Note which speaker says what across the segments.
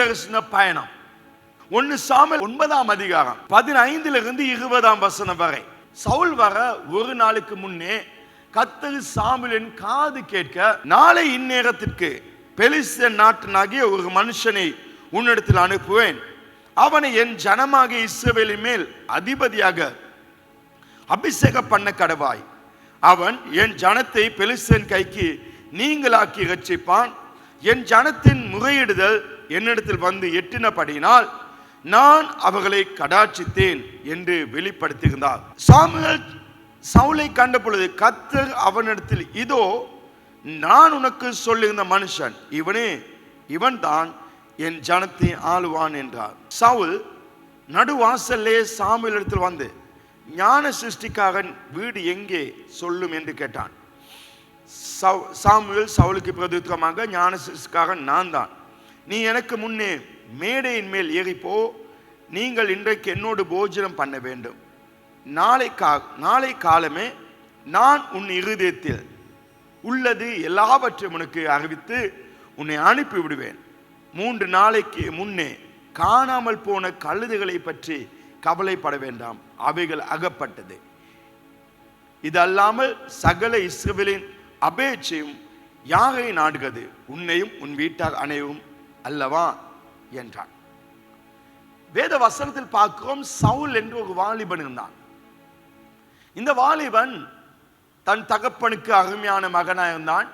Speaker 1: தரிசன பயணம். ஒன்னு சாமல் ஒன்பதாம் அதிகாரம் பதினைந்துல இருந்து இருபதாம் வசனம் வரை. சவுல் வர ஒரு நாளுக்கு முன்னே கத்தரு சாமுலின் காது கேட்க நாளை இந்நேரத்திற்கு பெலிஸ்தன் நாட்டனாகிய ஒரு மனுஷனை உன்னிடத்தில் அனுப்புவேன். அவனை என் ஜனமாக இஸ்ரவேலின் மேல் அதிபதியாக அபிஷேகம் பண்ண கடவாய். அவன் என் ஜனத்தை பெலிஸ்தன் கைக்கு நீங்களாக்கி ரட்சிப்பான். என் ஜனத்தின் முறையிடுதல் என்னிடத்தில் வந்து எட்டினபடியினால் நான் அவர்களை கடாட்சித்தேன் என்று வெளிப்படுத்துகின்றார். சாமுவேல் சவுலை கண்ட பொழுது கத்தர் அவனிடத்தில் இதோ நான் உனக்கு சொல்லுகிற மனுஷன் இவனே இவன்தான் என் ஜனத்தை ஆளுவான் என்றார். சவுல் நடுவாசல்லே சாமுவேல் இடத்தில் வந்து ஞான சிருஷ்டிக்காக வீடு எங்கே சொல்லும்? என்று கேட்டான். சவு- சாமுவேல் சவுலுக்கு பிரதித்துவமாக ஞான சிருஷ்டிக்காக நான் தான் நீ எனக்கு முன்னே மேடையின் மேல் ஏறிப்போ. நீங்கள் இன்றைக்கு என்னோடு போஜனம் பண்ண வேண்டும். நாளை கா நாளை காலமே நான் உன் இருதயத்தில் உள்ளது எல்லாவற்றையும் உனக்கு அறிவித்து உன்னை அனுப்பி விடுவேன் மூன்று நாளைக்கு முன்னே காணாமல் போன கழுதுகளை பற்றி கவலைப்பட வேண்டாம். அவைகள் அகப்பட்டது. இது அல்லாமல் சகல இஸ்ரவேலின் அபேட்சையும் யாகை நாடுகிறது. உன்னையும் உன் வீட்டார் அனைவரும் அல்லவா? என்றான். வேத வசனத்தில் பார்க்கிறோம் சவுல் என்று ஒரு வாலிபன் இருந்தான். இந்த வாலிபன் தன் தகப்பனுக்கு அருமையான மகனாக இருந்தான்.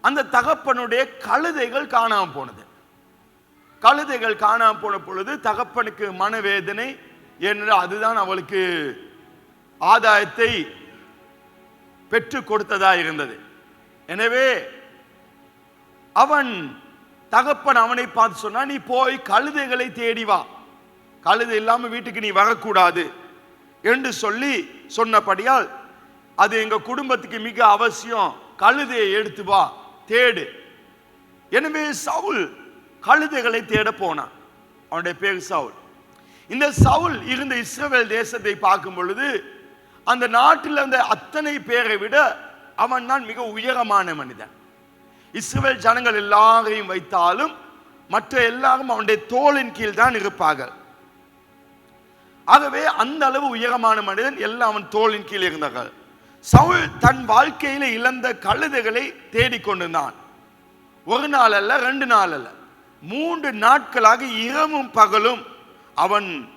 Speaker 1: அந்த தகப்பனுடைய கழுதைகள் காணாமல் போனது. கழுதைகள் காணாம போன பொழுது தகப்பனுக்கு மனவேதனை என்று அதுதான் அவளுக்கு ஆதாயத்தை பெற்று கொடுத்ததா இருந்தது. எனவே அவன் தகப்பன் அவனை பார்த்து சொன்னா நீ போய் கழுதைகளை தேடி வா. கழுதை இல்லாம வீட்டுக்கு நீ வரக்கூடாது. என்று சொல்லி சொன்னபடியால் அது எங்க குடும்பத்துக்கு மிக அவசியம். கழுதையை எடுத்து வா. தேடு. எனவே சவுல் கழுதைகளை தேட போனான். அவனுடைய பேர் சவுல். இந்த சவுல் இருந்த இஸ்ரேல் தேசத்தை பார்க்கும் பொழுது அந்த நாட்டில் இருந்த அத்தனை பேரை விட அவன் தான் மிக உயரமான மனிதன். இஸ்ரவேல் ஜனங்கள் எல்லாரையும் வைத்தாலும் மற்ற எல்லாரும் அவனுடைய தோளின் கீழ் தான் இருப்பார்கள். ஆகவே அந்த அளவு உயரமான மனிதன் எல்லாம் அவன் தோளின் கீழ் இருந்தார்கள். சவுல் தன் வாழ்க்கையில இழந்த கழுதைகளை தேடிக்கொண்டிருந்தான் ஒரு நாள் அல்ல ரெண்டு நாள் அல்ல. மூன்று நாட்களாக இரவும் பகலும் அவன்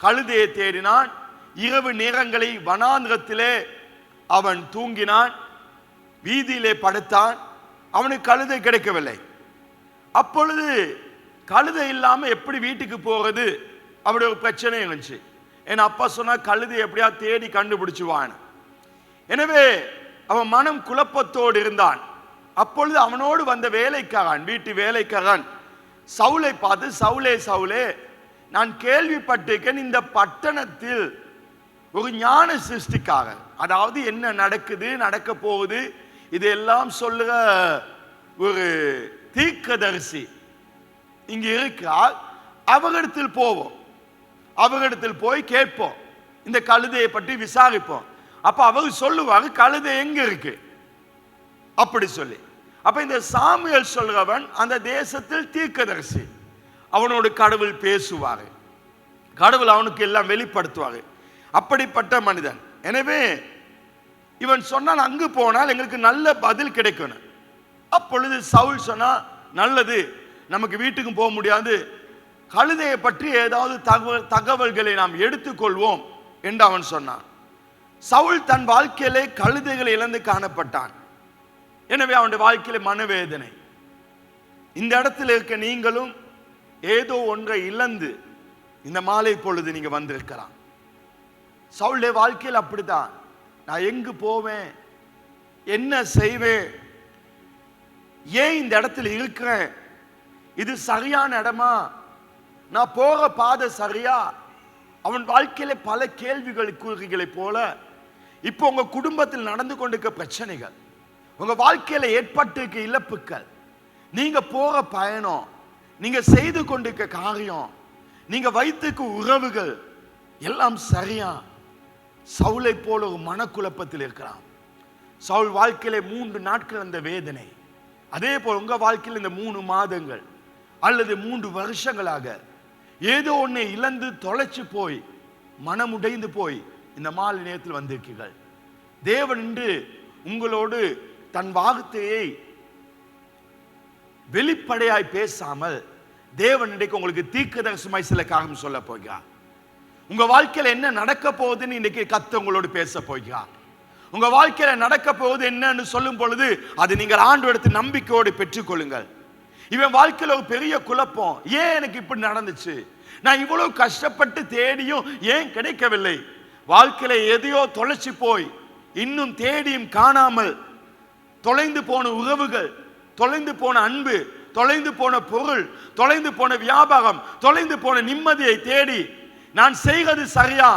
Speaker 1: கழுதையை தேடினான். இரவு நேரங்களை வனாந்திரத்திலே அவன் தூங்கினான். வீதியிலே படுத்தான். அவனுக்கு கழுதை கிடைக்கவில்லை. அப்பொழுது கழுதை இல்லாமல் எப்படி வீட்டுக்கு போகிறது அப்படி ஒரு பிரச்சனை இருந்துச்சு. என் அப்பா சொன்னால் கழுதை எப்படியா தேடி கண்டுபிடிச்சுவான். எனவே அவன் மனம் குழப்பத்தோடு இருந்தான். அப்பொழுது அவனோடு வந்த வேலைக்காரன் வீட்டு வேலைக்காரன் சவுலை பார்த்து சவுலே சவுலே நான் கேள்விப்பட்டிருக்கேன் இந்த பட்டணத்தில் ஒரு ஞான சிருஷ்டிக்காரர். அதாவது என்ன நடக்குது நடக்க போகுது இதெல்லாம் சொல்லுற ஒரு தீர்க்கதரிசி இங்கே இருக்கிறார். அவரிடத்தில் போவோம். அவரிடத்தில் போய் கேட்போம். இந்த கழுதையை பற்றி விசாரிப்போம். அப்ப அவர் சொல்லுவார் கழுதை எங்க இருக்கு? அப்படி சொல்லி. அப்ப இந்த சாமியல் சொல்றவன் அந்த தேசத்தில் தீர்க்கதரிசி. அவனோடு கடவுள் பேசுவார். கடவுள் அவனுக்கு எல்லாம் வெளிப்படுத்துவார். அப்படிப்பட்ட மனிதன். எனவே இவன் சொன்னால் அங்கு போனால் எங்களுக்கு நல்ல பதில் கிடைக்கணும் அப்பொழுது சவுல் சொன்னால் நல்லது நமக்கு வீட்டுக்கு போக முடியாது. கழுதையை பற்றி ஏதாவது தகவல் தகவல்களை நாம் எடுத்துக்கொள்வோம் என்று அவன் சொன்னான். சவுல் தன் வாழ்க்கையிலே கழுதைகளை இழந்து காணப்பட்டான். எனவே அவனுடைய வாழ்க்கையில மனவேதனை. இந்த இடத்துல இருக்க நீங்களும் ஏதோ ஒன்றை இழந்து இந்த மாலை பொழுது நீங்க வந்திருக்கலாம். சவுளுடைய வாழ்க்கையில் அப்படித்தான். நான் எங்கு போவேன்? என்ன செய்வேன்? ஏன் இந்த இடத்துல இருக்கிறேன்? இது சரியான இடமா? நான் போற பாதை சரியா? அவன் வாழ்க்கையில பல கேள்விகள் கூறுகளை போல. இப்போ உங்க குடும்பத்தில் நடந்து கொண்டிருக்க பிரச்சனைகள் உங்க வாழ்க்கையில ஏற்பட்டிருக்க இழப்புகள் நீங்க போற பயணம் நீங்க செய்து கொண்டிருக்க காரியம் நீங்க வைத்திருக்க உறவுகள் எல்லாம் சரியா? சவுளை போல ஒரு மனக்குழப்பத்தில் இருக்கிறான். சவுல் வாழ்க்கையில மூன்று நாட்கள் அந்த வேதனை. அதே போல் உங்க வாழ்க்கையில் இந்த மூணு மாதங்கள் அல்லது மூன்று வருஷங்களாக ஏதோ ஒன்றை இழந்து தொலைச்சு போய் மனமுடைந்து போய் இந்த மாலை நேரத்தில் வந்திருக்கீர்கள். தேவன் இன்று உங்களோடு தன் வார்த்தையை வெளிப்படையாய் பேசாமல் தேவன் இன்றைக்கு உங்களுக்கு தீர்க்கதரிசமாய் சில காரணம் சொல்ல போகிறார். உங்க வாழ்க்கையில் என்ன நடக்க போகுதுன்னு இன்னைக்கு கத்து உங்களோடு பேச போகிறார். உங்க வாழ்க்கையில நடக்க போகுது என்னன்னு சொல்லும் பொழுது அது நீங்கள் ஆண்டு எடுத்து நம்பிக்கையோடு பெற்றுக்கொள்ளுங்கள். இவன் வாழ்க்கையில் ஒரு பெரிய குழப்பம். ஏன் எனக்கு இப்படி நடந்துச்சு? நான் இவ்வளவு கஷ்டப்பட்டு தேடியும் ஏன் கிடைக்கவில்லை? வாழ்க்கையில எதையோ தொலைச்சி போய் இன்னும் தேடியும் காணாமல் தொலைந்து போன உறவுகள் தொலைந்து போன அன்பு தொலைந்து போன பொருள் தொலைந்து போன வியாபாரம் தொலைந்து போன நிம்மதியை தேடி நான் செய்வது சரியா?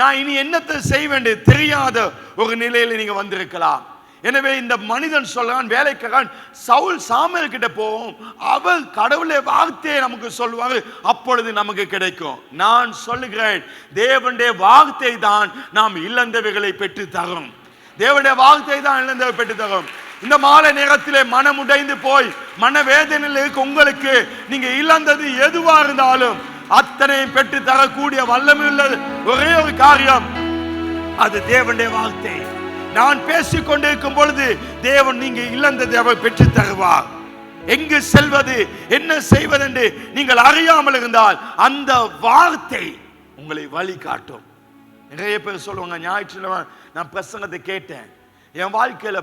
Speaker 1: நான் இனி என்னத்தை செய்ய வேண்டிய தெரியாத ஒரு நிலையில நீங்க வந்திருக்கலாம். எனவே இந்த மனிதன் சொல்றான் வேலைக்காரன் சவுல் சாமியல் கிட்ட போவோம். அவள் கடவுளை வார்த்தையை நமக்கு சொல்லுவாங்க அப்பொழுது நமக்கு கிடைக்கும். நான் சொல்லுகிறேன் தேவனுடைய வார்த்தை தான் நாம் இழந்தவைகளை பெற்று தரும் தேவனுடைய வார்த்தை தான் இழந்தவை பெற்று தரும் இந்த மாலை நேரத்திலே மனம் உடைந்து போய் மனவேதனையில் இருக்க உங்களுக்கு நீங்க இழந்தது எதுவா இருந்தாலும் அத்தனையும் பெற்று தரக்கூடிய வல்லமை உள்ளது ஒரே ஒரு காரியம். அது தேவனுடைய வார்த்தை. நான் பேசிக் கொண்டிருக்கும் பொழுது தேவன் நீங்க இழந்ததை அவர் பெற்று தருவார் எங்கு செல்வது என்ன செய்வதென்று நீங்கள் அறியாமல் இருந்தால் அந்த வார்த்தை உங்களை வழி காட்டும் நிறைய பேர் சொல்லுவாங்க ஞாயிற்றுக்கிழமை நான் பிரசங்கத்தை கேட்டேன். என் வாழ்க்கையில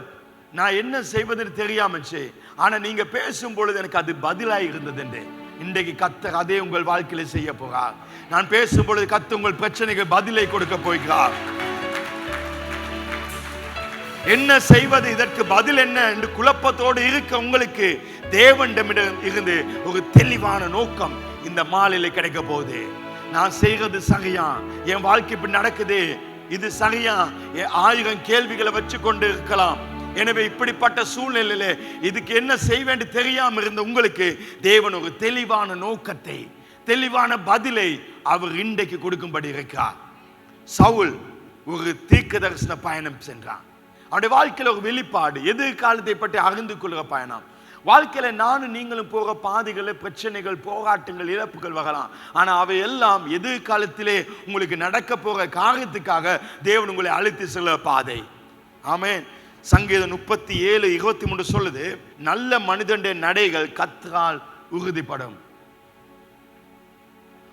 Speaker 1: நான் என்ன செய்வதுன்னு தெரியாமச்சு. ஆனா நீங்க பேசும் பொழுது எனக்கு அது பதிலாக இருந்தது என்று. இன்றைக்கு கத்தர் அதே உங்கள் வாழ்க்கையில செய்ய போகிறார். நான் பேசும் பொழுது கத்து உங்கள் பிரச்சனைகள் பதிலை கொடுக்க போகிறார். என்ன செய்வது இதற்கு பதில் என்ன என்று குழப்பத்தோடு இருக்க உங்களுக்கு தேவனிடமிடம் இருந்து ஒரு தெளிவான நோக்கம் இந்த மாலையில கிடைக்க போகுது. நான் செய்கிறது சரியா? என் வாழ்க்கை இப்படி நடக்குது? இது சரியா? என் ஆயிரம் கேள்விகளை வச்சு கொண்டு இருக்கலாம். எனவே இப்படிப்பட்ட சூழ்நிலையில இதுக்கு என்ன செய்வேன் தெரியாம இருந்த உங்களுக்கு தேவன் ஒரு தெளிவான நோக்கத்தை தெளிவான பதிலை அவர் இன்றைக்கு கொடுக்கும்படி இருக்கிறார் சவுல் ஒரு தீர்க்க தரிசன பயணம் சென்றான். அவருடைய வாழ்க்கையில் ஒரு வெளிப்பாடு எதிர்காலத்தை பற்றி அறிந்து கொள்கிற பயணம்? வாழ்க்கையில நானும் நீங்களும் போகிற பாதைகள் பிரச்சனைகள் போராட்டங்கள் இழப்புகள் வரலாம். ஆனா அவை எல்லாம் எதிர்காலத்திலே உங்களுக்கு நடக்க போகிற காரியத்துக்காக தேவன் உங்களை அழைத்து செல்ல பாதை. ஆமேன். சங்கீதம் முப்பத்தி ஏழு இருபத்தி மூன்று சொல்லுது நல்ல மனிதனுடைய நடைகள் கத்தால் உறுதிப்படும்.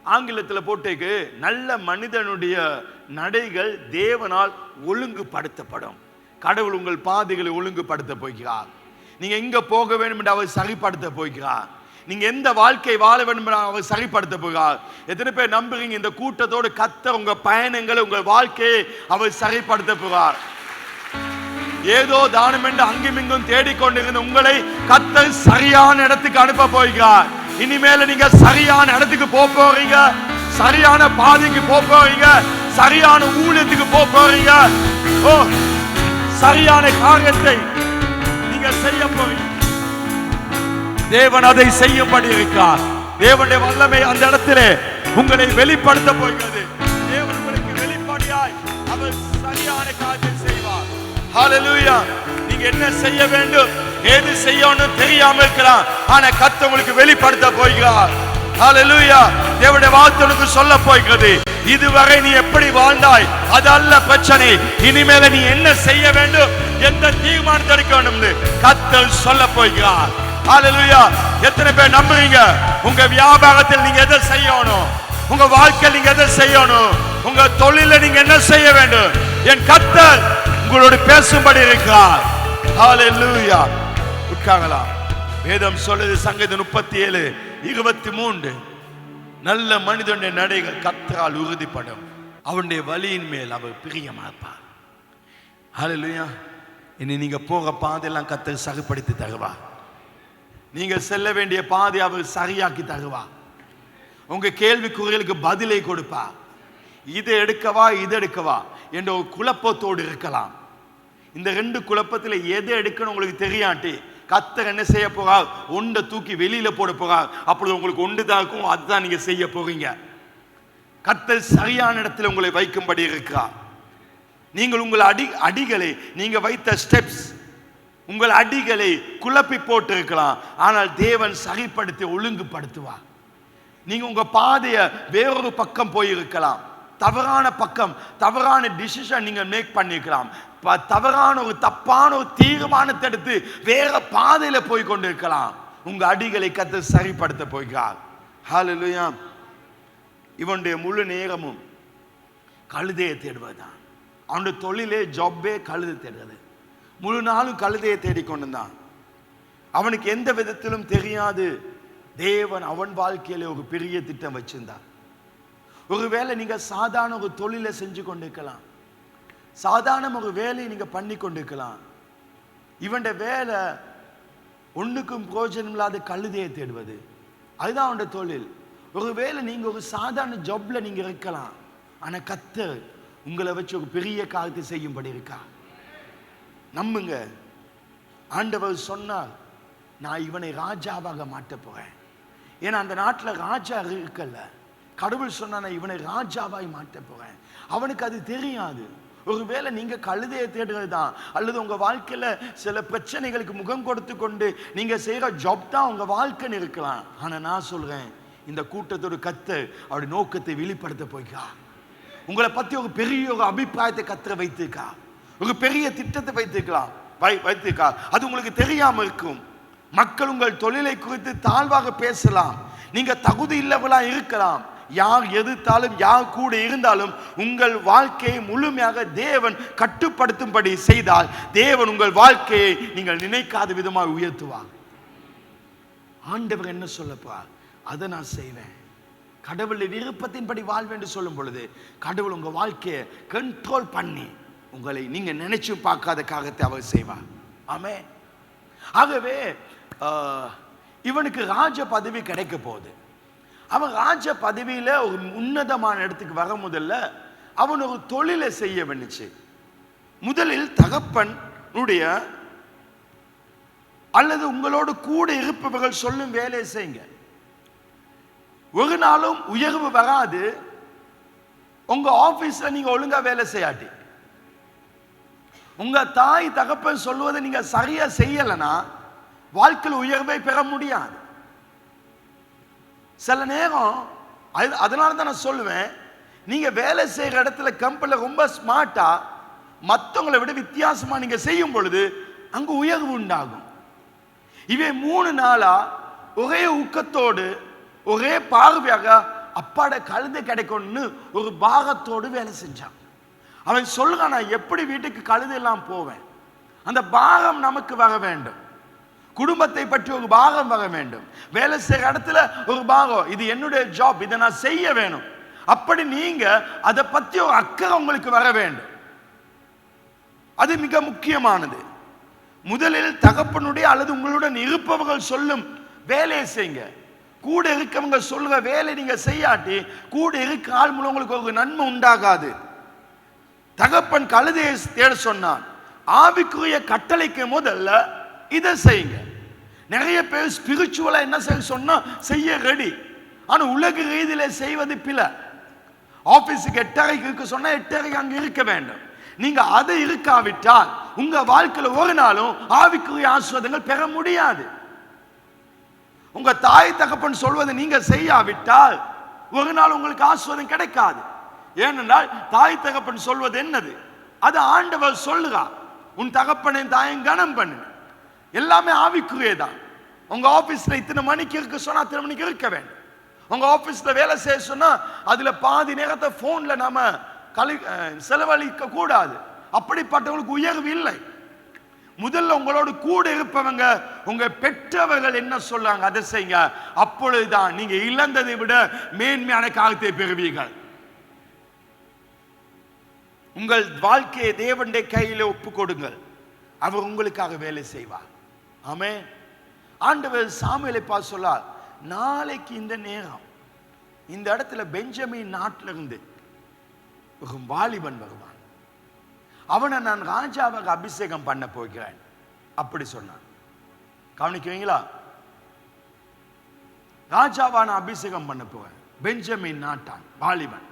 Speaker 1: ஆங்கிலத்தில் போட்டேக்கு நல்ல மனிதனுடைய நடைகள் தேவனால் ஒழுங்குபடுத்தப்படும். கடவுள் உங்கள் பாதைகளை ஒழுங்குபடுத்த போகிறார். நீங்க எங்க போக வேண்டும் என்று அவர் சரிப்படுத்த போகிறார். நீங்க எந்த வாழ்க்கை வாழ வேண்டும் என்று அவர் சரிப்படுத்த போகிறார். எத்தனை பேர் நம்புறீங்க? இந்த கூட்டத்தோடு கத்த உங்க பயணங்களை உங்கள் வாழ்க்கையை அவர் சரிப்படுத்த போகிறார். ஏதோ தானம் என்று அங்கும் இங்கும் தேடிக்கொண்டிருந்த உங்களை கத்தர் சரியான இடத்துக்கு அனுப்ப போகிறார். இனிமேல நீங்க சரியான இடத்துக்கு போக போறீங்க. சரியான பாதைக்கு போக போறீங்க. சரியான ஊழியத்துக்கு போக போறீங்க. ஓ சரியான காரியத்தை நீங்க செய்ய போறீங்க. தேவன் அதை செய்யும்படி இருக்கார். தேவனுடைய வல்லமை அந்த இடத்திலே உங்களை வெளிப்படுத்த போகிறது. ஹalleluya நீங்க என்ன செய்ய வேண்டும்? ஏது செய்யணும் தெரியாம இருக்கலாம் ஆனா கர்த்தர் உங்களுக்கு வெளிப்படுத்த போகிறார். ஹalleluya தேவனுடைய வார்த்தை உனக்கு சொல்ல போகிறது. இதுவரை நீ எப்படி வாழ்ந்தாய்? அதல்ல பிரச்சனை. இனிமேல நீ என்ன செய்ய வேண்டும்? எந்த தீர்மானத்தை எடுக்க வேண்டும் கர்த்தர் சொல்ல போகிறார். ஹalleluya எத்தனை பேர் நம்புறீங்க? உங்க வியாபாரத்தில் நீங்க எதை செய்யணும்? உங்க வாழ்க்கையில் நீங்க எதை செய்யணும்? உங்க தொழில நீங்க என்ன செய்ய வேண்டும்? என் கத்தல் உங்களோடு பேசும்படி இருக்கிறார் ஹalleluya உட்காரலாம். வேதம் சொல்லுது சங்கீதம் முப்பத்தி ஏழு இருபத்தி மூன்று நல்ல மனிதனுடைய நடைகள் கத்தரால் உறுதிப்படும். அவனுடைய வழியின் மேல் அவர் பிரியமாப்பார். ஹalleluya இனி நீங்க போக பாதையெல்லாம் கத்தர் சகுப்படுத்தி தருவா நீங்க செல்ல வேண்டிய பாதை அவர் சரியாக்கி தருவா உங்க கேள்விக்குறிகளுக்கு பதிலை கொடுப்பா இதை எடுக்கவா இதை எடுக்கவா? என்ற ஒரு குழப்பத்தோடு இருக்கலாம். இந்த ரெண்டு குழப்பத்தில் எதை எடுக்கணும் உங்களுக்கு தெரியாட்டி கத்தர் என்ன செய்ய போறார்? ஒன்றை தூக்கி வெளியில போட போறார். அப்பொழுது உங்களுக்கு ஒன்று தான் இருக்கும் அதுதான் நீங்க செய்ய போறீங்க. கத்தர் சரியான இடத்துல உங்களை வைக்கும்படி இருக்கிறார். நீங்கள் உங்கள் அடி அடிகளை நீங்க வைத்த ஸ்டெப்ஸ் உங்கள் அடிகளை குழப்பி போட்டு இருக்கலாம் ஆனால் தேவன் சரிப்படுத்தி ஒழுங்குபடுத்துவார். நீங்க உங்க பாதையை வேறொரு பக்கம் போயிருக்கலாம். தவறான பக்கம் தவறான டிசிஷன் நீங்க மேக் பண்ணிக்கலாம் தவறான ஒரு தப்பான ஒரு தீர்மானத்தை எடுத்து வேற பாதையில போய் கொண்டிருக்கலாம். உங்க அடிகளை கத்து சரிப்படுத்த போய்கிறார் ஹalleluya இவனுடைய முழு நேரமும் கழுதையை தேடுவதுதான். அவனுடைய தொழிலே ஜாப்பே கழுதை தேடுறது. முழு நாளும் கழுதையை தேடிக்கொண்டிருந்தான் அவனுக்கு எந்த விதத்திலும் தெரியாது. தேவன் அவன் வாழ்க்கையில ஒரு பெரிய திட்டம் வச்சிருந்தான். ஒருவேளை நீங்கள் சாதாரண ஒரு தொழிலை செஞ்சு கொண்டிருக்கலாம். சாதாரண ஒரு வேலையை நீங்கள் பண்ணி கொண்டிருக்கலாம். இவன் வேலை ஒன்றுக்கும் பிரயோஜனம் இல்லாத கழுதையை தேடுவது. அதுதான் அவனோட தொழில். ஒருவேளை நீங்கள் ஒரு சாதாரண ஜாப்ல நீங்கள் இருக்கலாம். ஆனால் கத்தர் உங்களை வச்சு ஒரு பெரிய காலத்தை செய்யும்படி இருக்கா? நம்புங்க. ஆண்டவர் சொன்னார் நான் இவனை ராஜாவாக மாட்டப் போகிறேன் ஏன்னா அந்த நாட்டில் ராஜா இருக்கல்ல கடவுள் சொன்ன இவனை ராஜாவாய் மாட்ட போறேன். அவனுக்கு அது தெரியாது. ஒருவேளை நீங்க கழுதையை தேடுறது தான் அல்லது உங்க வாழ்க்கையில சில பிரச்சனைகளுக்கு முகம் கொடுத்து கொண்டு நீங்க செய்யற ஜாப் தான் உங்க வாழ்க்கைன்னு இருக்கலாம். ஆனா நான் சொல்றேன் இந்த கூட்டத்தோட கத்து அவருடைய நோக்கத்தை வெளிப்படுத்த போய்க்கா உங்களை பத்தி ஒரு பெரிய ஒரு அபிப்பிராயத்தை கத்துற வைத்திருக்கா? ஒரு பெரிய திட்டத்தை வைத்திருக்கலாம் வை வைத்திருக்கா? அது உங்களுக்கு தெரியாம இருக்கும். மக்கள் உங்கள் தொழிலை குறித்து தாழ்வாக பேசலாம். நீங்க தகுதி இல்லவளாக இருக்கலாம். யார் எதிர்த்தாலும் யார் கூட இருந்தாலும் உங்கள் வாழ்க்கையை முழுமையாக தேவன் கட்டுப்படுத்தும்படி செய்தால் தேவன் உங்கள் வாழ்க்கையை நீங்கள் நினைக்காத விதமாக உயர்த்துவார். ஆண்டவர் என்ன சொல்லப்பா அதை நான் செய்வேன். கடவுளை விருப்பத்தின்படி வாழ்வேன் என்று சொல்லும் பொழுது கடவுள் உங்க வாழ்க்கையை கண்ட்ரோல் பண்ணி உங்களை நீங்கள் நினைச்சு பார்க்காத காகத்தை அவர் செய்வார். ஆமே ஆகவே ஆஹ், இவனுக்கு ராஜ பதவி கிடைக்க போகுது. அவன் ராஜ பதவியில ஒரு உன்னதமான இடத்துக்கு வர முதல்ல அவன் ஒரு தொழிலை செய்ய வேண்டுச்சு. முதலில் தகப்பனுடைய அல்லது உங்களோடு கூட இருப்பவர்கள் சொல்லும் வேலையை செய்யுங்க. ஒரு நாளும் உயர்வு வராது. உங்க ஆபீஸ்ல நீங்க ஒழுங்கா வேலை செய்யாட்டி. உங்க தாய் தகப்பன் சொல்வதை நீங்க சரியா செய்யலைன்னா வாழ்க்கையில் உயர்வை பெற முடியாது. சில நேரம் அது- அதனால தான் நான் சொல்லுவேன் நீங்க வேலை செய்கிற இடத்துல கம்பெனில ரொம்ப ஸ்மார்ட்டா மற்றவங்களை விட வித்தியாசமா நீங்க செய்யும் பொழுது அங்கே உயர்வு உண்டாகும். இவன் மூணு நாளா ஒரே ஊக்கத்தோடு ஒரே பார்வையாக அப்பாட கழுதை கிடைக்கும்னு ஒரு பாகத்தோடு வேலை செஞ்சான். அவன் சொல்லுறான் நான் எப்படி வீட்டுக்கு கழுதெல்லாம் போவேன்? அந்த பாகம் நமக்கு வர வேண்டும். குடும்பத்தை பற்றி ஒரு பாகம் வர வேண்டும். வேலை செய்கிற இடத்துல ஒரு பாகம் இது என்னுடைய ஜாப் இதை நான் செய்ய வேணும். அப்படி நீங்க அதை பத்தி ஒரு அக்கறை உங்களுக்கு வர வேண்டும். அது மிக முக்கியமானது. முதலில் தகப்பனுடைய அல்லது உங்களுடன் இருப்பவர்கள் சொல்லும் வேலையை செய்யுங்க. கூட இருக்கவங்க சொல்ற வேலை நீங்க செய்யாட்டி கூட இருக்க ஆள் மூலம் உங்களுக்கு ஒரு நன்மை உண்டாகாது. தகப்பன் கழுதையை தேட சொன்னான். ஆவிக்குரிய கட்டளைக்கு முதல்ல இதை செய்யுங்க. நிறைய பேர் ஸ்பிரிச்சுவலாக என்ன செய்ய சொன்னால் செய்ய ரெடி ஆனால் உலக ரீதியில் செய்வது பிழை. ஆஃபீஸுக்கு எட்டரைக்கு இருக்க சொன்னால் எட்டரைக்கு அங்கே இருக்க வேண்டும். நீங்கள் அது இருக்காவிட்டால் உங்கள் வாழ்க்கையில் ஒரு நாளும் ஆவிக்குரிய ஆசிர்வாதங்கள் பெற முடியாது. உங்கள் தாய் தகப்பன் சொல்வதை நீங்கள் செய்யாவிட்டால் ஒரு நாள் உங்களுக்கு ஆசிர்வாதம் கிடைக்காது. ஏனென்றால் தாய் தகப்பன் சொல்வது என்னது? அது ஆண்டவர் சொல்லுகிறார். உன் தகப்பனை தாயும் கனம் பண்ணு எல்லாமே ஆவிக்குரியதான் உங்கள் ஆஃபீஸில் இத்தனை மணிக்கு இருக்க சொன்னால் அத்தனை மணிக்கு இருக்க வேண்டும். உங்கள் ஆஃபீஸில் வேலை செய்ய சொன்னால் அதில் பாதி நேரத்தை ஃபோனில் நாம் கழி செலவழிக்க கூடாது. அப்படிப்பட்டவங்களுக்கு உயர்வு இல்லை. முதல்ல உங்களோடு கூட இருப்பவங்க உங்க பெற்றவர்கள் என்ன சொல்றாங்க அதை செய்யுங்க. அப்பொழுதுதான் நீங்க இழந்ததை விட மேன்மையான காலத்தை பெறுவீர்கள். உங்கள் வாழ்க்கையை தேவனுடைய கையில ஒப்பு கொடுங்கள். அவர் உங்களுக்காக வேலை செய்வார். ஆமே ஆண்டவர் சாமியலை பார்த்து சொல்லார் நாளைக்கு இந்த நேரம் இந்த இடத்துல பெஞ்சமின் நாட்டில இருந்து ஒரு வாலிபன் வருவான். அவனை நான் ராஜாவாக அபிஷேகம் பண்ண போகிறேன். அப்படி சொன்னான். கவனிக்குவீங்களா ராஜாவான அபிஷேகம் பண்ண போகிறேன் பெஞ்சமின் நாட்டான் வாலிபன்.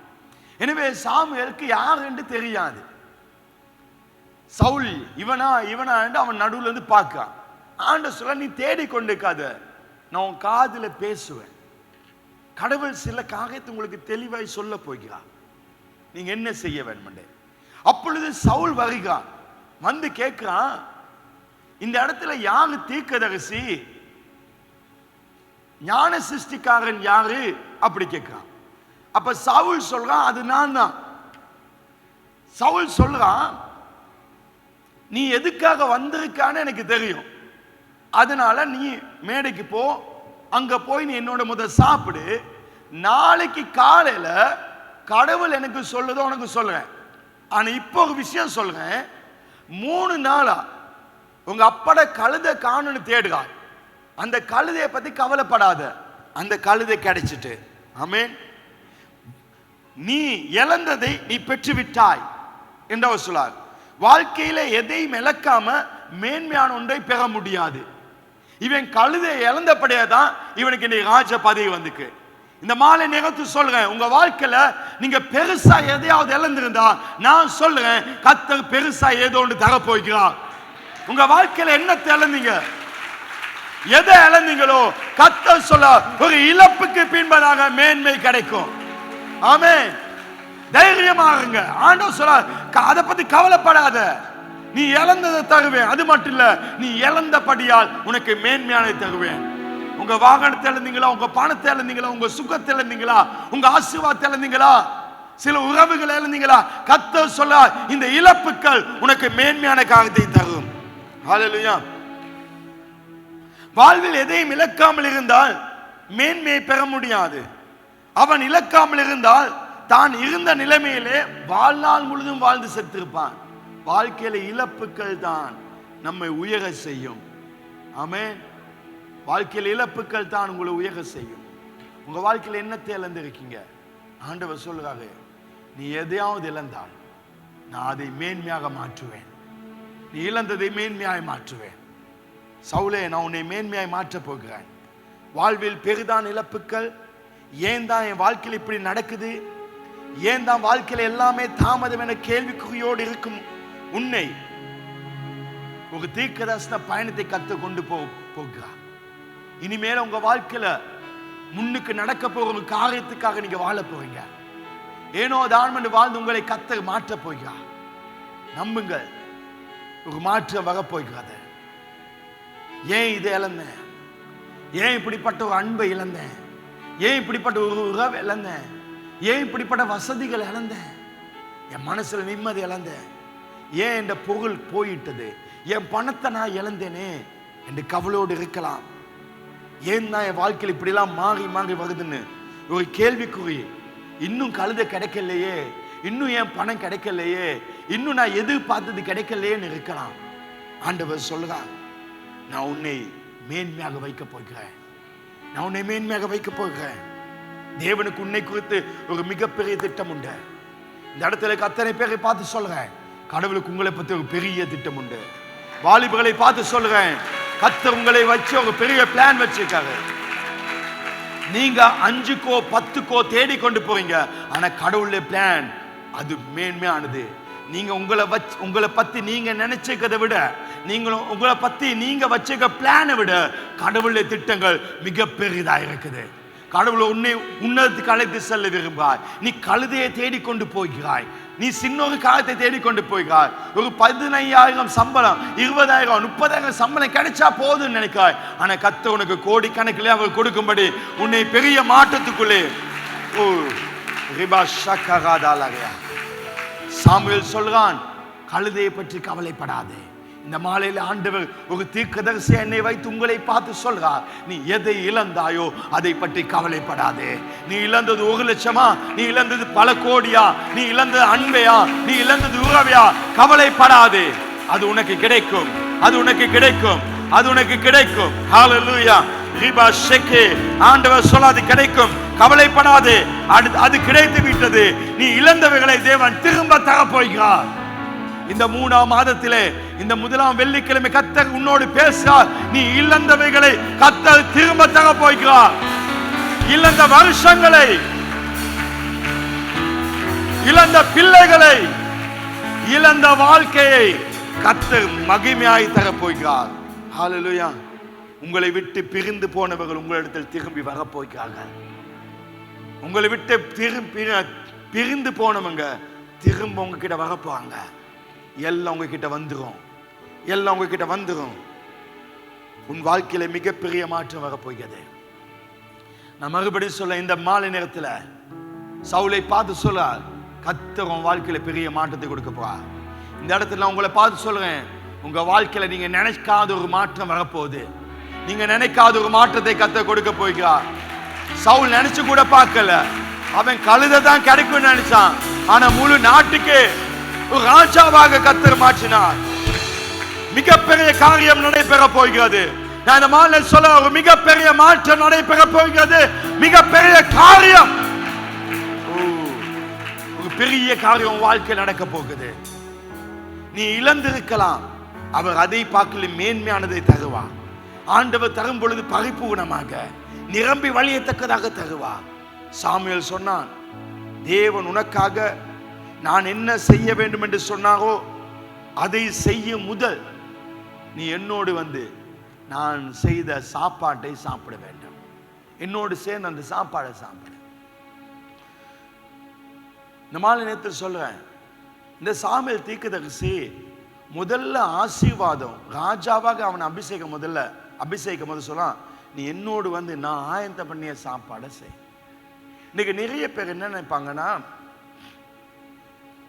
Speaker 1: எனவே சாமுவேலுக்கு யார் என்று தெரியாது. சவுல் இவனா இவனா என்று அவன் நடுவுல இருந்து பார்க்கிறான். ஆண்ட சொல்ல நீ தேடி கொண்டிருக்காத. நான் உன் காதுல பேசுவேன். கடவுள் சில காகத்தை உங்களுக்கு தெளிவாய் சொல்ல போகிறார். நீங்க என்ன செய்ய வேண்டும் அப்பொழுது சவுல் வருகிறான். வந்து கேட்கிறான் இந்த இடத்துல யாரு தீர்க்கதரிசி? ஞான சிருஷ்டிக்காரன் யாரு? அப்படி கேட்கிறான். அப்ப சவுல் சொல்றான் அது நான் தான். சவுல் சொல்றான் நீ எதுக்காக வந்திருக்கான்னு எனக்கு தெரியும். அதனால நீ மேடைக்கு போ அங்க போய் நீ என்னோட முத சாப்பிடு. நாளைக்கு காலையில கடவுள் எனக்கு சொல்லுதோ உனக்கு சொல்றேன். ஆனா இப்போ ஒரு விஷயம் சொல்றேன். மூணு நாளா உங்க அப்பட கழுதை காணுன்னு தேடுகா அந்த கழுதையை பத்தி கவலைப்படாத. அந்த கழுதை கிடைச்சிட்டு. ஆமென். நீ இழந்ததை நீ பெற்றுவிட்டாய் விட்டாய் அவர் சொல்லார். வாழ்க்கையில எதையும் இழக்காம மேன்மையான ஒன்றை பெற முடியாது. இவன் கழுதை இழந்தபடியே தான் இவனுக்கு இன்னைக்கு ராஜ பதவி வந்துக்கு இந்த மாலை நிகழ்த்து சொல்றேன் உங்க வாழ்க்கையில நீங்க பெருசா எதையாவது இழந்திருந்தா நான் சொல்றேன் கத்தர் பெருசா ஏதோ ஒன்று தர உங்க வாழ்க்கையில என்னத்தை இழந்தீங்க? எதை இழந்தீங்களோ கத்தர் சொல்ல ஒரு இழப்புக்கு பின்பதாக மேன்மை கிடைக்கும். ஆமே தைரியமாகுங்க ஆண்டோ சொல்ல அதை பத்தி கவலைப்படாத. நீ இழந்ததை தருவேன். அது மட்டும் இல்ல நீ இழந்தபடியால் உனக்கு மேன்மையானதை தருவேன். உங்க வாகனத்தை இழந்தீங்களா? உங்க பணத்தை இழந்தீங்களா? உங்க சுகத்தை இழந்தீங்களா? உங்க ஆசீர்வாதத்தை இழந்தீங்களா? சில உறவுகள் இழந்தீங்களா? கத்த சொல்ல இந்த இழப்புகள் உனக்கு மேன்மையான காகத்தை தரும். ஹalleluya வாழ்வில் எதையும் இழக்காமல் இருந்தால் மேன்மையை பெற முடியாது. அவன் இழக்காமல் இருந்தால் தான் இருந்த நிலைமையிலே வாழ்நாள் முழுதும் வாழ்ந்து செத்திருப்பான். வாழ்க்கையில இழப்புகள் தான் நம்மை உயர செய்யும். ஆமே வாழ்க்கையில் இழப்புகள் தான் உங்களை உயர செய்யும். உங்க வாழ்க்கையில என்னத்தை இழந்திருக்கீங்க? ஆண்டவர் சொல்லுறாரு நீ எதையாவது இழந்தால் நான் அதை மேன்மையாக மாற்றுவேன். நீ இழந்ததை மேன்மையாய் மாற்றுவேன். சவுலே நான் உன்னை மேன்மையாய் மாற்றப் போகிறேன். வாழ்வில் பெரிதான இழப்புகள் ஏன் தான் என் வாழ்க்கையில் இப்படி நடக்குது? ஏன் தான் வாழ்க்கையில் எல்லாமே தாமதம் என கேள்விக்குறியோடு இருக்கும் உன்னை ஒரு தீர்க்கதர்சன பயணத்தை கத்து கொண்டு போ போகிறார். இனிமேல உங்க வாழ்க்கையில முன்னுக்கு நடக்க போகிற ஒரு காரியத்துக்காக நீங்க வாழ போறீங்க. ஏனோ தான் வாழ்ந்து உங்களை கத்த மாற்ற போகிறார். நம்புங்கள் ஒரு மாற்றம் வரப்போகிறது. ஏன் இதை இழந்தேன்? ஏன் இப்படிப்பட்ட ஒரு அன்பை இழந்தேன்? ஏன் இப்படிப்பட்ட ஒரு உறவை இழந்தேன்? ஏன் இப்படிப்பட்ட வசதிகள் இழந்தேன்? என் மனசுல நிம்மதி இழந்தேன். ஏன் என் புகழ் போயிட்டது? என் பணத்தை நான் இழந்தேனே என்று கவலையோடு இருக்கலாம். ஏன் தான் என் வாழ்க்கையில் இப்படிலாம் மாறி மாறி வருதுன்னு? ஒரு கேள்விக்குறி. இன்னும் கழுத கிடைக்கலையே. இன்னும் என் பணம் கிடைக்கலையே? இன்னும் நான் எதிர்பார்த்தது கிடைக்கலையேன்னு இருக்கலாம். ஆண்டவர் சொல்லுறான் நான் உன்னை மேன்மையாக வைக்க போகிறேன். நான் உன்னை மேன்மையாக வைக்க போகிறேன். தேவனுக்கு உன்னை குறித்து ஒரு மிகப்பெரிய திட்டம் உண்டு. இந்த இடத்துல அத்தனை பேரை பார்த்து சொல்றேன் கடவுளுக்கு உங்களை பத்தி ஒரு பெரிய திட்டம் உண்டு. வாலிபர்களை பார்த்து சொல்றேன். கத்த உங்களை வச்சு ஒரு பெரிய பிளான் வச்சிருக்காரு. நீங்க அஞ்சுக்கோ பத்துக்கோ தேடி கொண்டு போறீங்க. ஆனா கடவுளுடைய பிளான் அது மேன்மையானது. நீங்க உங்களை வச்சு உங்களை பத்தி நீங்க நினைச்சுக்கிறத விட நீங்களும் உங்களை பத்தி நீங்க வச்சிருக்க பிளானை விட கடவுளுடைய திட்டங்கள் மிக பெரிதா இருக்குது. கடவுளை உன்னை உன்னதத்துக்கு அழைத்து செல்ல விரும்புகிறாய் நீ கழுதையை தேடிக்கொண்டு போகிறாய். நீ சின்ன ஒரு காலத்தை தேடிக்கொண்டு போகிறாய் ஒரு பதினையாயிரம் சம்பளம் இருபதாயிரம் முப்பதாயிரம் சம்பளம் கிடைச்சா போதும்னு நினைக்காய். ஆனா கத்த உனக்கு கோடிக்கணக்கில் அவர் கொடுக்கும்படி உன்னை பெரிய மாற்றத்துக்குள்ளே. ஓ ரிபா ஷக்கராதாலகையா. சாமுவேல் சொல்றான் கழுதையை பற்றி கவலைப்படாதே. இந்த மாலையில் ஆண்டவர் ஒரு தீர்க்கதரிசி என்னை வைத்து உங்களை பார்த்து சொல்றார் நீ எதை இழந்தாயோ அதை பற்றி கவலைப்படாதே. நீ இழந்தது ஒரு லட்சமா நீ இழந்தது பல கோடியா நீ இழந்தது அன்பையா நீ இழந்தது உறவையா? கவலைப்படாதே. அது உனக்கு கிடைக்கும். அது உனக்கு கிடைக்கும். அது உனக்கு கிடைக்கும். ஹalleluya ரிபா ஷெக்கே. ஆண்டவர் சொல்ல அது கிடைக்கும். கவலைப்படாதே. அது அது கிடைத்து விட்டது. நீ இழந்தவைகளை தேவன் திரும்ப தரப்போகிறார். இந்த மூணாம் மாதத்திலே இந்த முதலாம் வெள்ளிக்கிழமை கத்தர் உன்னோடு பேசுகிறார். நீ இழந்தவைகளை கத்தர் திரும்ப தர போய்கிறார் இழந்த வருஷங்களை இழந்த பிள்ளைகளை இழந்த வாழ்க்கையை கத்தர் மகிமையாய் தர போய்கிறார் ஹalleluya உங்களை விட்டு பிரிந்து போனவர்கள் உங்களிடத்தில் திரும்பி வரப்போகிறார்கள். உங்களை விட்டு திரும்பி பிரிந்து போனவங்க திரும்ப உங்ககிட்ட வரப்போவாங்க. எல்லாம் உங்ககிட்ட வந்துடும் எல்லாம் உங்ககிட்ட வந்துடும் உன் வாழ்க்கையில மிகப்பெரிய மாற்றம் வரப்போகிறது. நான் மறுபடியும் சொல்ல இந்த மாலை நேரத்துல சவுளை பார்த்து சொல்ல கத்தர் உன் வாழ்க்கையில பெரிய மாற்றத்தை கொடுக்க போறா இந்த இடத்துல நான் உங்களை பார்த்து சொல்றேன் உங்க வாழ்க்கையில நீங்க நினைக்காத ஒரு மாற்றம் வரப்போகுது. நீங்க நினைக்காத ஒரு மாற்றத்தை கத்த கொடுக்க போய்கிறார் சவுல் நினைச்சு கூட பார்க்கல. அவன் கழுதை தான் கிடைக்கும்னு நினைச்சான். ஆனா முழு நாட்டுக்கு ஒரு ராஜாவாக கத்தர் மாற்றினார். மிகப்பெரிய காரியம் நடைபெற போகிறது. நான் இந்த மாலை சொல்ல ஒரு மிகப்பெரிய மாற்றம் நடைபெற போகிறது. மிகப்பெரிய காரியம். ஓ, ஒரு பெரிய காரியம் உன் வாழ்க்கையில் நடக்க போகுது. நீ இழந்திருக்கலாம். அவர் அதை பார்க்கல மேன்மையானதை தருவார். ஆண்டவர் தரும் பொழுது பரிபூர்ணமாக நிரம்பி வழியத்தக்கதாக தருவார். சாமியல் சொன்னான் தேவன் உனக்காக நான் என்ன செய்ய வேண்டும் என்று சொன்னாரோ அதை செய்யும் முதல் நீ என்னோடு வந்து நான் செய்த சாப்பாட்டை சாப்பிட வேண்டும். என்னோடு சேர்ந்து அந்த சாப்பாடை சாப்பிடு. இந்த மாலை நேரத்தில் சொல்றேன். இந்த சாமியல் தீர்க்கதரிசி முதல்ல ஆசீர்வாதம் ராஜாவாக அவனை அபிஷேகம் முதல்ல அபிஷேகம் முதல் சொல்லலாம் நீ என்னோடு வந்து நான் ஆயத்த பண்ணிய சாப்பாடை செய். இன்னைக்கு நிறைய பேர் என்ன நினைப்பாங்கன்னா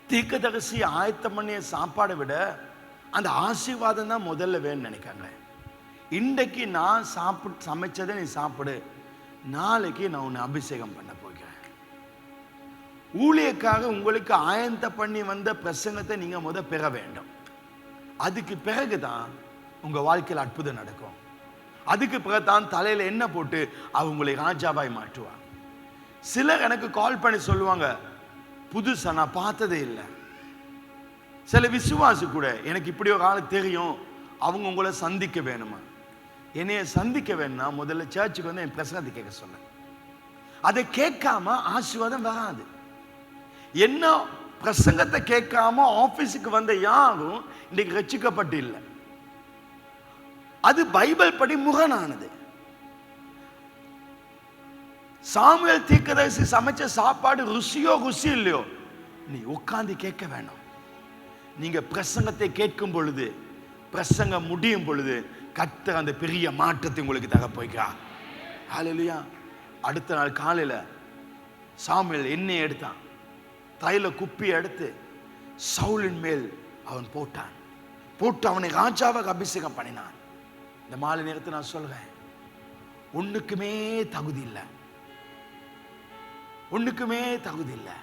Speaker 1: தீர்க்கதரிசி ஆயத்தம் பண்ணிய சாப்பாடை விட அந்த ஆசீர்வாதம் தான் முதல்ல வேணும்னு நினைக்காங்க இன்றைக்கு நான் சாப்பிட்டு சமைச்சதை நீ சாப்பிடு. நாளைக்கு நான் உன்னை அபிஷேகம் பண்ண போகிறேன். ஊழியக்காக உங்களுக்கு ஆயந்த பண்ணி வந்த பிரசங்கத்தை நீங்கள் முத பெற வேண்டும். அதுக்கு பிறகு தான் உங்கள் வாழ்க்கையில் அற்புதம் நடக்கும். அதுக்கு பிறகு தான் தலையில் என்ன போட்டு அவங்களை ராஜாவாய் மாற்றுவாங்க சிலர் எனக்கு கால் பண்ணி சொல்லுவாங்க புதுசாக நான் பார்த்ததே இல்லை. சில விசுவாசி கூட எனக்கு இப்படி ஒரு ஆள் தெரியும். அவங்க உங்களை சந்திக்க வேணுமா? என்னைய சந்திக்க வேணும்னா முதல்ல சர்ச்சுக்கு வந்து என் பிரசனத்தை கேட்க சொன்னேன். அதை கேட்காம ஆசீர்வாதம் வராது. என்ன பிரசங்கத்தை கேட்காம ஆபீஸுக்கு வந்த யாரும் இன்னைக்கு ரச்சிக்கப்பட்டு இல்லை. அது பைபிள் படி முகனானது சாமுவேல் தீர்க்கதரிசி சமைச்ச சாப்பாடு ருசியோ ருசி இல்லையோ நீ உட்காந்து கேட்க வேணும். நீங்க பிரசங்கத்தை கேட்கும் பொழுது பிரசங்கம் முடியும் பொழுது கர்த்தர் அந்த பெரிய மாற்றத்தை உங்களுக்கு தர போய்க்கிறா ஹalleluya அடுத்த நாள் காலையில சாமியல் எண்ணெய் எடுத்தான். தைல குப்பி எடுத்து சவுலின் மேல் அவன் போட்டான். போட்டு அவனை ராஜாவாக அபிஷேகம் பண்ணினான். இந்த மாலை நேரத்தை நான் சொல்றேன். ஒண்ணுக்குமே தகுதி இல்லை. ஒண்ணுக்குமே தகுதி இல்லை.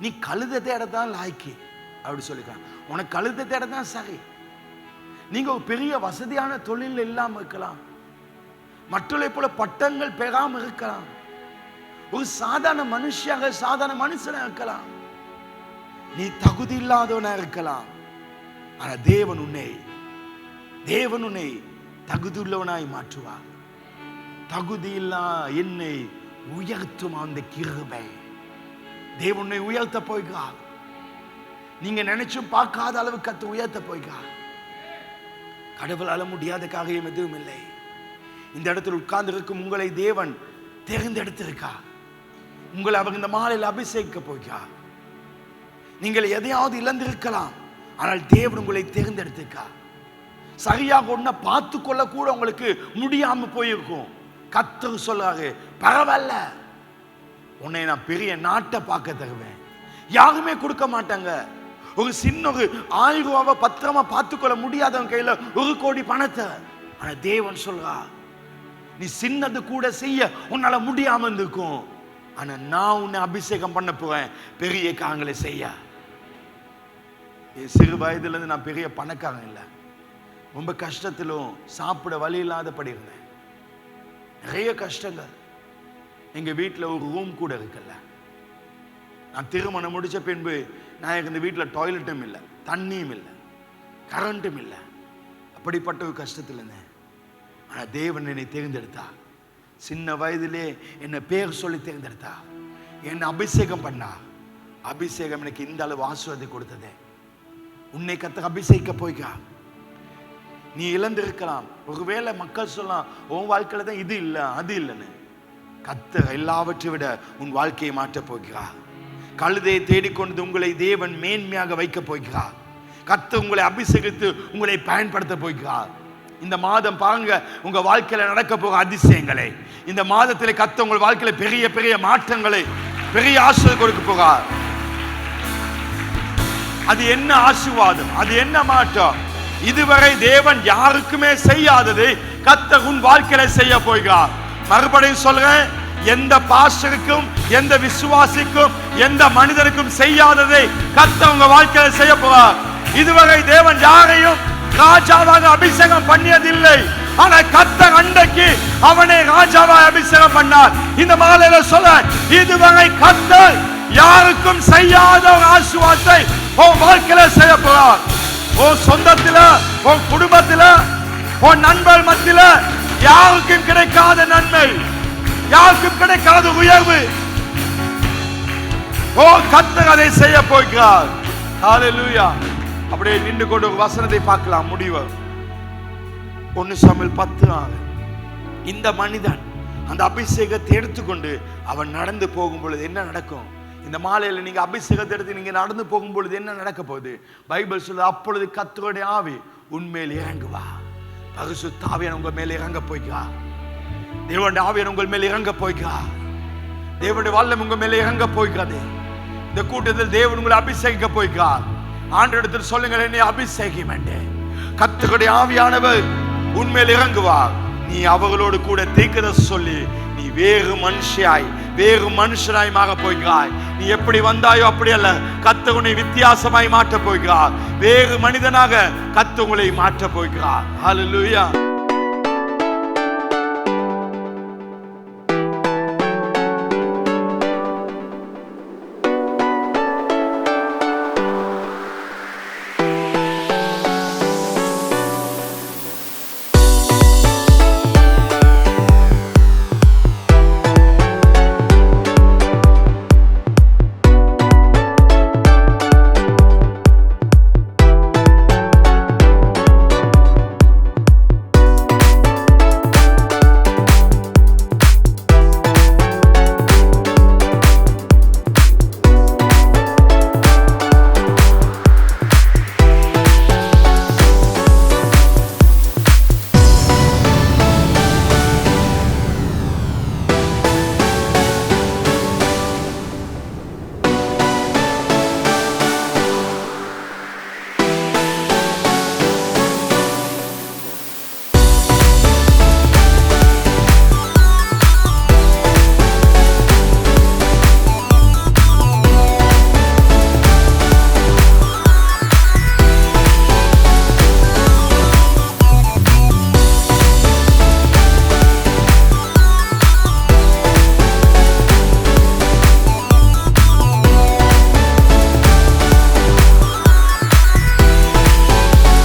Speaker 1: நீ கழுத தேடத்தான் லாய்க்கு. அப்படி சொல்லிக்கலாம் உனக்கு கழுத்தை தேட தான் சரி. நீங்க ஒரு பெரிய வசதியான தொழில் இல்லாம இருக்கலாம். மற்றவர்களை போல பட்டங்கள் பெறாம இருக்கலாம். ஒரு சாதாரண மனுஷியாக சாதாரண மனுஷனா இருக்கலாம். நீ தகுதி இல்லாதவனா இருக்கலாம். ஆனா தேவன் உன்னை தேவன் உன்னை தகுதி உள்ளவனாய் மாற்றுவார். தகுதி இல்லா என்னை உயர்த்தும் அந்த கிருபை. தேவன் உன்னை உயர்த்த போய்கிறார் நீங்க நினைச்சும் பார்க்காத அளவு கத்து உயர்த்த போய்க்கா. கடவுளால முடியாத காரியம் எதுவும் இல்லை. இந்த இடத்தில் உட்கார்ந்து இருக்கும் உங்களை தேவன் தேர்ந்தெடுத்திருக்கா. உங்களை அவர் இந்த மாலையில் அபிஷேகிக்க போய்க்கா. நீங்கள் எதையாவது இழந்திருக்கலாம் ஆனால் தேவன் உங்களை தேர்ந்தெடுத்திருக்கா. சரியாக ஒன்ன பார்த்து கொள்ள கூட உங்களுக்கு முடியாம போயிருக்கும். கத்தர் சொல்லாரு பரவாயில்ல. உன்னை நான் பெரிய நாட்டை பார்க்க தருவேன். யாருமே கொடுக்க மாட்டாங்க. ஒரு சின்ன ஒரு ஆயிரம் ரூபாவை பத்திரமா பார்த்துக்கொள்ள முடியாதவன் கையில ஒரு கோடி பணத்தை. ஆனா தேவன் சொல்றா நீ சின்னது கூட செய்ய உன்னால முடியாம இருக்கும் ஆனா நான் உன்னை அபிஷேகம் பண்ண போறேன். பெரிய காங்களை செய்ய. என் சிறு வயதுல இருந்து நான் பெரிய பணக்காரன் இல்லை. ரொம்ப கஷ்டத்திலும் சாப்பிட வழி இல்லாதபடி இருந்தேன். நிறைய கஷ்டங்கள். எங்க வீட்டில் ஒரு ரூம் கூட இருக்குல்ல. நான் திருமணம் முடிச்ச பின்பு நான் எனக்கு இந்த வீட்டில் டாய்லெட்டும் இல்லை தண்ணியும் இல்லை கரண்ட்டும் இல்லை. அப்படிப்பட்ட ஒரு கஷ்டத்தில் இருந்தேன். ஆனால் தேவன் என்னை தேர்ந்தெடுத்தா. சின்ன வயதிலே என்னை பேர் சொல்லி தேர்ந்தெடுத்தா. என்னை அபிஷேகம் பண்ணா. அபிஷேகம் எனக்கு இந்த அளவு ஆசீர்வாதம் கொடுத்ததே. உன்னை கத்த அபிஷேகிக்க போய்க்கா. நீ இழந்திருக்கலாம். ஒருவேளை மக்கள் சொல்லலாம் உன் வாழ்க்கையில தான் இது இல்லை அது இல்லைன்னு. கத்த எல்லாவற்றை விட உன் வாழ்க்கையை மாற்றப் போகிறார். கழுதையை தேடிக்கொண்டு உங்களை தேவன் மேன்மையாக வைக்கப் போகிறார். கத்து உங்களை அபிஷேகித்து உங்களை பயன்படுத்த போகிறார். இந்த மாதம் பாருங்க உங்க வாழ்க்கையில நடக்க போகிற அதிசயங்களை. இந்த மாதத்தில் கத்த உங்கள் வாழ்க்கையில பெரிய பெரிய மாற்றங்களை பெரிய ஆசிரியர் கொடுக்க போகிறார். அது என்ன ஆசீர்வாதம்? அது என்ன மாற்றம்? இதுவரை தேவன் யாருக்குமே செய்யாததை கத்த உன் வாழ்க்கையில செய்ய போகிறார். மறுபடியும் சொல்றேன் எந்த பாஸ்டருக்கும் எந்த விசுவாசிக்கும் எந்த மனிதனுக்கும் செய்யாததை கத்த உங்க வாழ்க்கையில செய்ய போவார் இதுவரை தேவன் யாரையும் ராஜாவாக அபிஷேகம் பண்ணியதில்லை. ஆனா கத்த அண்டைக்கு அவனை ராஜாவாக அபிஷேகம் பண்ணார். இந்த மாலையில சொல்ல இதுவரை கத்த யாருக்கும் செய்யாத ஒரு ஆசீர்வாதத்தை உன் வாழ்க்கையில செய்ய போறார். உன் சொந்தத்துல உன் குடும்பத்துல உன் நண்பர் மத்தியில யாருக்கும் கிடைக்காத நன்மை. யாருக்கும் கிடைக்காத உயர்வு. ஓ கத்தர் அதை செய்ய போகிறார். ஹalleluya அப்படியே நின்று கொண்டு ஒரு வசனத்தை பார்க்கலாம் முடிவு. ஒன்னு சமையல் பத்து ஆறு இந்த மனிதன் அந்த அபிஷேகத்தை எடுத்துக்கொண்டு அவன் நடந்து போகும் பொழுது என்ன நடக்கும்? இந்த மாலையில நீங்க அபிஷேகத்தை எடுத்து நீங்க நடந்து போகும் பொழுது என்ன நடக்க போகுது? பைபிள் சொல்லு அப்பொழுது கத்தருடைய ஆவி உன்மேல் இறங்குவா. பரிசு தாவியன் உங்க மேல இறங்க போய்க்கா தேவனுடைய ஆவியன் உங்கள் மேல் இறங்க போய்க்கா தேவனுடைய வல்லம் உங்க மேல் இறங்க போய்க்காது. இந்த கூட்டத்தில் தேவன் உங்களை அபிஷேகிக்க ஆண்டு இடத்தில் சொல்லுங்கள் என்னை அபிஷேகம் என்று. கத்துக்கடைய ஆவியானவர் உண்மையில் இறங்குவார். நீ அவர்களோடு கூட தீர்க்கத சொல்லி நீ வேறு மனுஷியாய் வேறு மனுஷனாய் மாற போகிறாய் நீ எப்படி வந்தாயோ அப்படி அல்ல கத்த உன்னை வித்தியாசமாய் மாற்ற போகிறார் வேறு மனிதனாக கத்த உங்களை மாற்ற போகிறார் ஹalleluya